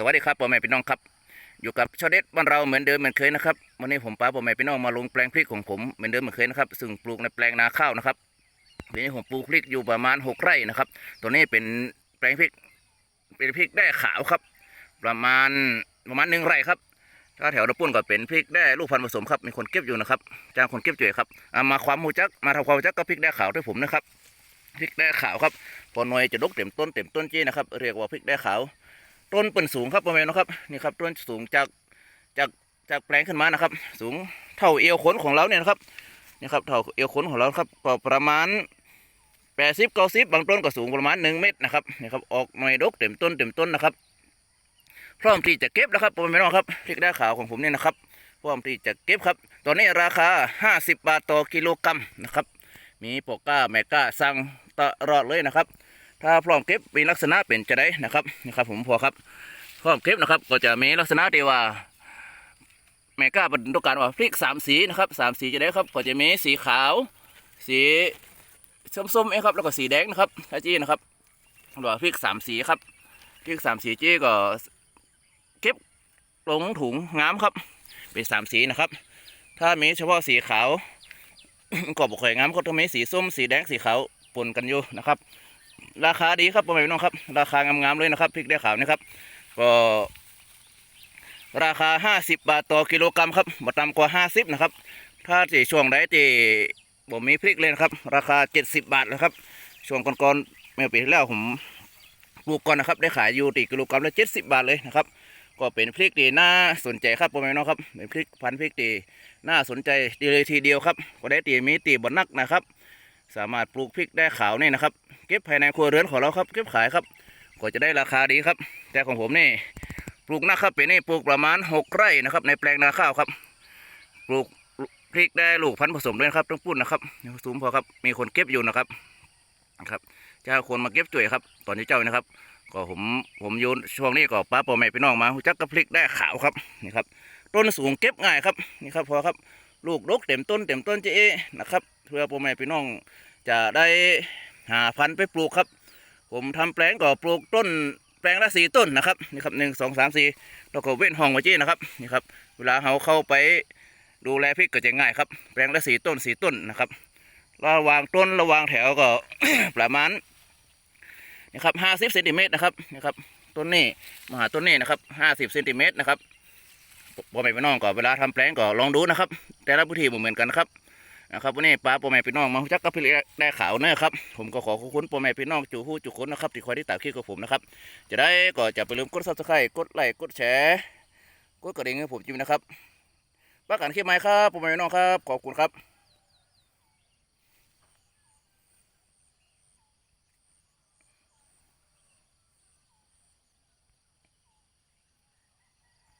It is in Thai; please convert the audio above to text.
สวัสดีครับพ่อแม่พี่น้องครับ อยู่กับชอเด็ดบ้านเราเหมือนเดิมเหมือนเคยนะครับวันนี้ผมป้าพ่อแม่พี่น้องมาลงแปลงพริกของผมเหมือนเดิมเหมือนเคยนะครับซึ่งปลูกในแปลงนาข้าวนะครับทีนี้ผมปลูกพริกอยู่ประมาณหกไร่นะครับ ตัวนี้เป็นแปลงพริกเป็นพริกแด้ขาวครับ ประมาณประมาณหนึ่งไร่ครับถ้าแถวระปุ่นก็เป็นพริกแด้ลูกพันธุ์ผสมครับมีคนเก็บอยู่นะครับจ้างคนเก็บจ่วยครับเอามาความหูจักมาทำความรู้จักกับพริกแด้ขาวด้วยผมนะครับพริกแด้ขาวครับพอหน่วยจะดกเต็มต้นเต็มต้นจี้นะครับเรียกว่าพริกแด้ขาว ต้นเป็นสูงครับประมาณนะครับนี่ครับต้นสูงจากจากจากแปลงขึ้นมานะครับ สูงเท่าเอวขนของเราเนี่ยนะครับนี่ครับเท่าเอวขนของเราครับก็ประมาณแปดสิบเก้าสิบบางต้นก็สูงประมาณหนึ่งเมตรนะครับนี่ครับออกหน่วยดกเต็มต้นเต็มต้นนะครับ พร้อมที่จะเก็บนะครับประมาณน้อครับพริกด้าขาวของผมเนี่ยนะครับพร้อมที่จะเก็บครับ ตอนนี้ราคา50บาทต่อกิโลกรัมนะครับ มีโปก้าแมก้าสั่งตลอดเลยนะครับ ถ้าพร้อมเก็บมีลักษณะเป็นจะได้นะครับนี่ครับ ผมพอครับพร้อมเก็บนะครับ ก็จะมีลักษณะที่ว่าแมก้าเป็นต้องการว่าพริกสามสีนะครับสามสีจะได้ครับ ก็จะมีสีขาว สีส้มๆเองครับแล้วก็สีแดงนะครับถ้าจี้นะครับหรือว่าพริกสามสีครับพริกสามสีจี้ก็เก็บลงถุงงามครับ เป็นสามสีนะครับ ถ้ามีเฉพาะสีขาวก็บอกค่อยงามก็ต้องมีสีส้มสีแดงสีขาวปนกันอยู่นะครับ ราคาดีครับพ่อแม่พี่น้องครับ ราคางามๆเลยนะครับพริกได้ขาวนะครับ ก็ราคา50บาทต่อกิโลกรัมครับบ่ต่ำกว่า50นะครับ ถ้าที่ช่วงใดที่ผมมีพริกเลยนะครับ ราคา70บาทนะครับ ช่วงก่อนๆเมื่อปีที่แล้วผมปลูกก่อนนะครับ ได้ขายอยู่ตีกิโลกรัมละ70บาทเลยนะครับ ก็เป็นพริกที่น่าสนใจครับพ่อแม่พี่น้องครับเป็นพริกพันธุ์พริกที่น่าสนใจดีเลยทีเดียวครับ ก็ได้ตีมีตีบนนักนะครับ สามารถปลูกพริกได้ขาวนี่นะครับ เก็บภายในครัวเรือนของเราครับ เก็บขายครับ ก็จะได้ราคาดีครับ แต่ของผมนี่ปลูกนะครับป็นนี่ปลูกประมาณหกไร่นะครับ ในแปลงนาข้าวครับ ปลูกพริกได้ลูกพันธุ์ผสมด้วยครับต้องปุ้นนะครับสูงพอครับมีคนเก็บอยู่นะครับนะครับเจ้าคนมาเก็บจ่วยครับ ตอนนี้เจ้านะครับ ก็ผมผมโยนช่วงนี้ก็ป้าปอแม่พี่น้องมาหูจักกับพริกได้ขาวครับนี่ครับต้นสูงเก็บง่ายครับนี่ครับพอครับ ลูกดกเต็มต้นเต็มต้นเจ๊นะครับ เพื่อพ่อแม่พี่น้องจะได้หาพันธุ์ไปปลูกครับ ผมทำแปลงก็ปลูกต้นแปลงละสี่ต้นนะครับนี่ครับหนึ่งสองสามสี่แล้วก็เว้นห้องไว้เจ๊นะครับนี่ครับ เวลาเราเข้าไปดูแลพริกก็จะง่ายครับ แปลงละสี่ต้นสี่ต้นนะครับระหว่างต้นระหว่างแถวก็ประมาณนี่ครับห้าสิบเซนติเมตรนะครับนี่ครับต้นนี้มาหาต้นนี้นะครับห้าสิบเซนติเมตรนะครับพ่อแม่พี่น้องก็เวลาทำแปลงก็ลองดูนะครับ แต่ละพื้นที่เหมือนกันนะครับ นะครับวันนี้ป้าพ่อแม่พี่น้องมาจักกับพี่เล็กได้ข่าวเนะครับผมก็ขอขอบคุณพ่อแม่พี่น้องจู่หู้จุกคนนะครับที่คอยที่ตามคลิปกับผมนะครับจะได้ก็จะไปลืมกดซับสไครต์กดไลค์กดแชร์กดกระดิ่งให้ผมจิ้มนะครับป้ากันคลิปไหมครับพ่อแม่พี่น้องครับขอบคุณครับ